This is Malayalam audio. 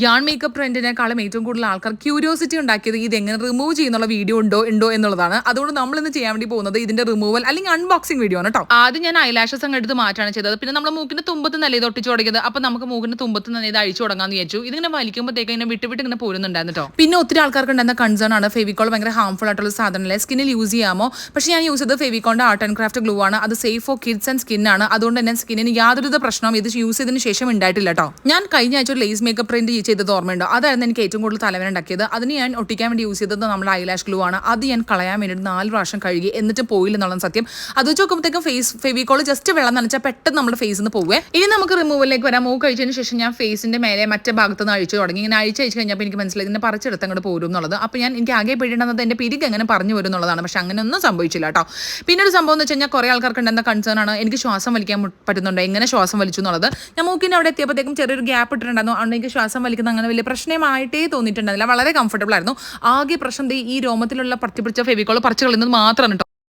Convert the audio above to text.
യാൺ മേക്കപ്പ് ട്രെൻഡിനേക്കാളും ഏറ്റവും കൂടുതൽ ആൾക്കാർ ക്യൂരിയോസിറ്റി ഉണ്ടാക്കിയത് ഇത് എങ്ങനെ റിമൂവ് ചെയ്യുന്നുള്ള വീഡിയോ ഉണ്ടോ ഉണ്ടോ എന്നുള്ളതാണ്. അതുകൊണ്ട് നമ്മൾ ഇന്ന് ചെയ്യാൻ വേണ്ടി പോകുന്നത് ഇതിന്റെ റിമൂവൽ അല്ലെങ്കിൽ അൺബോക്സിംഗ് വീഡിയോ ആണ് കേട്ടോ ആദ്യം ഞാൻ ഐലാഷസ് അങ്ങ് എടുത്ത് മാറ്റാണ് ചെയ്തത്. പിന്നെ നമ്മൾ മൂക്കിന്റെ തുമ്പത്ത് നല്ല ഇത് ഒട്ടിച്ചു തുടങ്ങിയത്? അപ്പൊ നമുക്ക് മൂക്കിന്റെ തുമ്പത്ത് നല്ല ഇത് അഴിച്ചു തുടങ്ങാന്ന് വിചാരിച്ചു. ഇതിങ്ങനെ വലിക്കുമ്പോഴത്തേക്ക് ഇങ്ങനെ വിട്ട് വിട്ട് ഇങ്ങനെ പോരുന്നുണ്ടായിരുന്നു കേട്ടോ പിന്നെ ഒത്തിരി ആൾക്കാർക്ക് ഉണ്ടായിരുന്ന കൺസേൺ ആണ് ഫെവിക്കോൾ ഭയങ്കര ഹാംഫുൾ ആയിട്ടുള്ള സാധനമല്ലേ? സ്കിന്നിൽ യൂസ് ചെയ്യാമോ? പക്ഷെ ഞാൻ യൂസ് ചെയ്തത് ഫെവിക്കോളിന്റെ ആർട്ട് ആൻഡ് ക്രാഫ്റ്റ് ഗ്ലൂ ആണ്. അത് safe for kids and skin ആണ്. അതുകൊണ്ട് തന്നെ സ്കിന്നിന് യാതൊരുവിധ പ്രശ്നവും ഇത് യൂസ് ചെയ്തതിന് ശേഷം ഉണ്ടായിട്ടില്ല കേട്ടോ ഞാൻ കഴിഞ്ഞ ആഴ്ച ഒരു ലേസ് മേക്കപ്പ് പ്രിന്റ് ചെയ്തത് ഓർമ്മയുണ്ടോ? അതായിരുന്നു എനിക്ക് ഏറ്റവും കൂടുതൽ തലവേന ഉണ്ടാക്കിയത്. അതിന് ഞാൻ ഒട്ടിക്കാൻ വേണ്ടി യൂസ് ചെയ്തത് നമ്മുടെ ഐലാഷ് ഗ്ലൂ ആണ്. അത് ഞാൻ കളയാൻ വേണ്ടിയിട്ട് നാല് പ്രാവശ്യം കഴുകി എന്നിട്ട് പോയില്ല എന്നുള്ളത് സത്യം. അത് വെച്ച് നോക്കുമ്പോഴത്തേക്കും ഫേസ് ഫെവിക്കോൾ ജസ്റ്റ് വെള്ളം നനച്ചാൽ പെട്ടെന്ന് നമ്മുടെ ഫേസ് നിന്ന് പോവേ ഇനി നമുക്ക് റിമൂവലിലേക്ക് വരാം. മൂവ് കഴിച്ചതിന് ശേഷം ഞാൻ ഫേസിന്റെ മേലെ മറ്റേ ഭാഗത്ത് നിന്ന് അഴിച്ചു തുടങ്ങി. ഇങ്ങനെ അഴിച്ച് അഴിച്ച് കഴിഞ്ഞപ്പോൾ എനിക്ക് മനസ്സിലായി ഇതിനെ പറിച്ചെടുത്ത് അങ്ങോട്ട് പോരും എന്നുള്ളത്. അപ്പോൾ ഞാൻ എനിക്ക് ആകെ പേടിയുണ്ടെന്നത് എന്റെ പിരിക്ക് എങ്ങനെ പറഞ്ഞു വരും എന്നുള്ളതാണ്. പക്ഷെ അങ്ങനെ ഒന്നും സംഭവിച്ചില്ല കേട്ടോ. പിന്നെ ഒരു സംഭവം എന്ന് വെച്ച് കഴിഞ്ഞാൽ കുറേ ആൾക്കാർക്ക് ഉണ്ടെന്ന കൺസേൺ ആണ്. എനിക്ക് ശ്വാസം വലിക്കാൻ പറ്റുന്നുണ്ടോ? പറ്റുന്നുണ്ട് എങ്ങനെ ശ്വാസം വലിച്ചു എന്നുള്ളത്. ഞാൻ മൂക്കിന്റെ അവിടെ എത്തിയപ്പോഴത്തേക്കും ചെറിയൊരു ഗ്യാപ്പ് ഇട്ടിട്ടുണ്ടായിരുന്നു. അതുകൊണ്ട് എനിക്ക് ശ്വാസം വലിക്കുന്ന അങ്ങനെ വലിയ പ്രശ്നമായിട്ടേ തോന്നിയിട്ടുണ്ടായിരുന്നില്ല. വളരെ കംഫർട്ടബിൾ ആയിരുന്നു. ആകെ പ്രശ്നം ഈ രോമത്തിലുള്ള പറ്റി പിടിച്ച ഫെവിക്കോൾ പറിച്ചു കളയുന്നത് മാത്രമാണ് കേട്ടോ